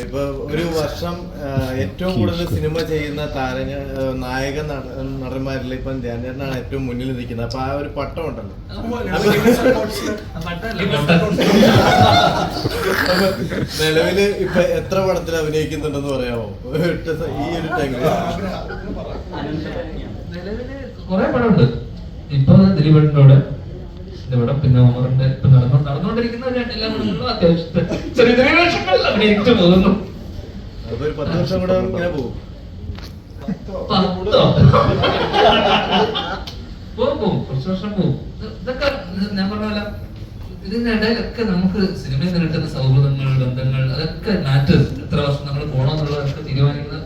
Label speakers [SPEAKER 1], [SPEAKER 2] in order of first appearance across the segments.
[SPEAKER 1] ഇപ്പൊ ഒരു വർഷം ഏറ്റവും കൂടുതൽ സിനിമ ചെയ്യുന്ന താരങ്ങൾ നായക നട- നടന്മാരിൽ ഇപ്പൊ ധ്യാനേട്ടനാണ് ഏറ്റവും മുന്നിൽ നിൽക്കുന്നത്. അപ്പൊ ആ ഒരു പട്ടം ഉണ്ടല്ലോ നിലവിൽ ഇപ്പൊ എത്ര പടത്തിൽ അഭിനയിക്കുന്നുണ്ടെന്ന് പറയാമോ? ഈ ഒരു ടൈമിൽ
[SPEAKER 2] നിലവിൽ കുറെ പടമുണ്ട്. ഇപ്പൊ ദിലീപേട്ടന്റെ കൂടെ. എന്റെ പടം പിന്നെ ഒമറിന്റെ ഇപ്പൊ നടന്നു നടന്നുകൊണ്ടിരിക്കുന്ന എല്ലാ അത്യാവശ്യത്തെ പോകുന്നു.
[SPEAKER 1] അപ്പൊ ഒരു പത്ത് വർഷം കൂടെ ഇങ്ങനെ പോകും.
[SPEAKER 2] പത്തോ? പോകും. പോകും കുറച്ച് വർഷം പോകും. ഇത് ഇതൊക്കെ ഞാൻ പറഞ്ഞ പോലെ നമുക്ക് സിനിമയിൽ നിന്ന് കിട്ടുന്ന സൗഹൃദങ്ങൾ ബന്ധങ്ങൾ അതൊക്കെ മാറ്റേഴ്സ് എത്ര വർഷം നമ്മൾ പോകണമെന്നുള്ളതൊക്കെ തീരുമാനിക്കുന്നത്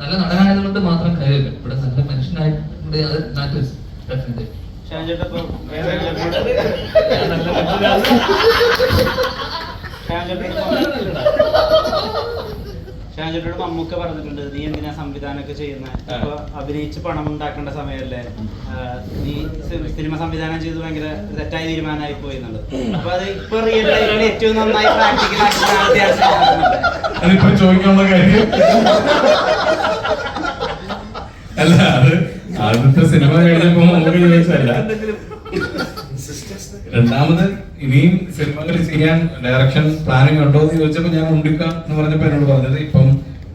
[SPEAKER 2] നല്ല നടനായതുകൊണ്ട് മാത്രം കാര്യമില്ല. ഇവിടെ നല്ല മനുഷ്യനായിട്ട് അത് മാറ്റേഴ്സ്. ഡെഫിനറ്റ്
[SPEAKER 3] ഷാൻചേട്ടാ ഇപ്പൊ ഷാൻചേട്ടോട് മമ്മൂക്ക പറഞ്ഞിട്ടുണ്ട് നീ എന്തിനാ സംവിധാനമൊക്കെ ചെയ്യുന്നത് ഇപ്പൊ അഭിനയിച്ച് പണം ഉണ്ടാക്കേണ്ട സമയമല്ലേ നീ സിനിമ സംവിധാനം ചെയ്ത് ഭയങ്കര തെറ്റായ തീരുമാനമായി പോയി എന്നുള്ളത് അപ്പൊ അത് ഇപ്പൊ റിയൽ ലൈഫിൽ ഏറ്റവും നന്നായി പ്രാക്ടിക്കൽ ആക്കി
[SPEAKER 4] അതിപ്പോ ചോദിക്കാനുള്ള കാര്യം? അല്ല അത് ആദ്യത്തെ സിനിമ കഴിഞ്ഞപ്പോ നമുക്ക് ചോദിച്ചല്ല രണ്ടാമത് ഇനിയും സിനിമകൾ ചെയ്യാൻ ഡയറക്ഷൻ പ്ലാനിങ് ഉണ്ടോ എന്ന് ചോദിച്ചപ്പോൾ ഞാൻ ഉണ്ടിക്കാം എന്ന് പറഞ്ഞപ്പോ എന്നോട് പറഞ്ഞത് ഇപ്പം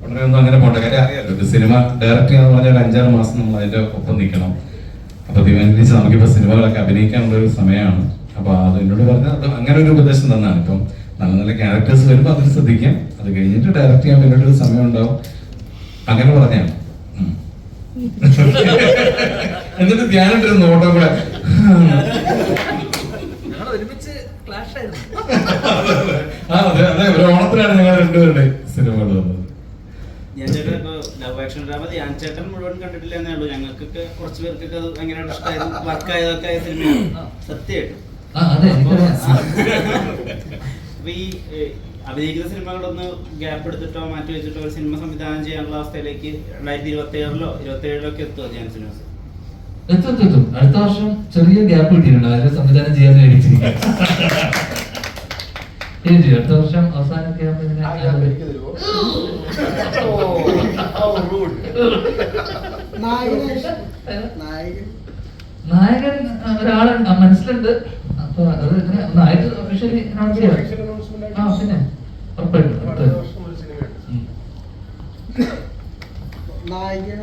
[SPEAKER 4] ഉടനെ ഒന്നും അങ്ങനെ പോണ്ട. കാര്യം അറിയാലോ ഒരു സിനിമ ഡയറക്റ്റ് ചെയ്യാന്ന് പറഞ്ഞാൽ ഒരു അഞ്ചാറ് മാസം നമ്മൾ അതിന്റെ ഒപ്പം നിൽക്കണം. അപ്പൊ തീരുമാനിച്ച് നമുക്കിപ്പോ സിനിമകളൊക്കെ അഭിനയിക്കാനുള്ള ഒരു സമയമാണ്. അപ്പൊ അത് എന്നോട് പറഞ്ഞ അത് അങ്ങനെ ഒരു ഉപദേശം തന്നാണ്. ഇപ്പം നല്ല നല്ല ക്യാരക്ടേഴ്സ് വരുമ്പോൾ അതിൽ ശ്രദ്ധിക്കാം. അത് കഴിഞ്ഞിട്ട് ഡയറക്റ്റ് ചെയ്യാൻ വേണ്ടിയിട്ട് ഒരു സമയം ഉണ്ടാവും. അങ്ങനെ പറഞ്ഞാണ്. എന്നിട്ട് ധ്യാനിട്ടൊരു നോട്ടം കൂടെ. ആ അതെ അതെ ഒരു ഓണത്തിനാണ് ഞങ്ങൾ രണ്ടുപേരുടെ സിനിമകൾ വന്നത്.
[SPEAKER 3] ഞാൻ ചേട്ടൻ ഇപ്പൊ ലവ് ആക്ഷൻ ഡ്രാമ ഞാൻ ചേട്ടൻ മുഴുവൻ കണ്ടിട്ടില്ല എന്നേ ഉള്ളൂ. ഞങ്ങൾക്കൊക്കെ കുറച്ച് പേർക്കൊക്കെ അത് ഭയങ്കര ഇഷ്ടമായിരുന്നു വർക്ക് ആയതൊക്കെ ആയ സിനിമയാണ് സത്യമായിട്ടും.
[SPEAKER 2] ആ അതെ
[SPEAKER 3] അപ്പൊ ഈ അഭിനയിക്കുന്ന സിനിമകളൊന്ന് ഗ്യാപ്പ് എടുത്തിട്ടോ മാറ്റി വെച്ചിട്ടോ ഒരു സിനിമ സംവിധാനം ചെയ്യാനുള്ള അവസ്ഥയിലേക്ക് രണ്ടായിരത്തി ഇരുപത്തി ഏഴിലോ ഇരുപത്തി ഏഴിലോ ഒക്കെ എത്തുമോ ഞാൻ സിനിമ?
[SPEAKER 2] എത്തും എത്തും, എത്തും. അടുത്ത വർഷം ചെറിയ ഗ്യാപ്പ് കിട്ടിയിട്ടുണ്ട്. അതിന്റെ സംവിധാനം ചെയ്യാൻ ശരി. അടുത്ത വർഷം അവസാനമൊക്കെ ആകുമ്പോ ഇങ്ങനെ നായകൻ. ആ, ഒരാളുണ്ട് മനസ്സിലുണ്ട്. അപ്പൊ അത് ഇങ്ങനെ ഒന്നായിട്ട് ഒഫീഷ്യലി അനൗൺസ് ചെയ്യാം ആ പിന്നെ. ഉറപ്പായിട്ടും
[SPEAKER 5] നായകൻ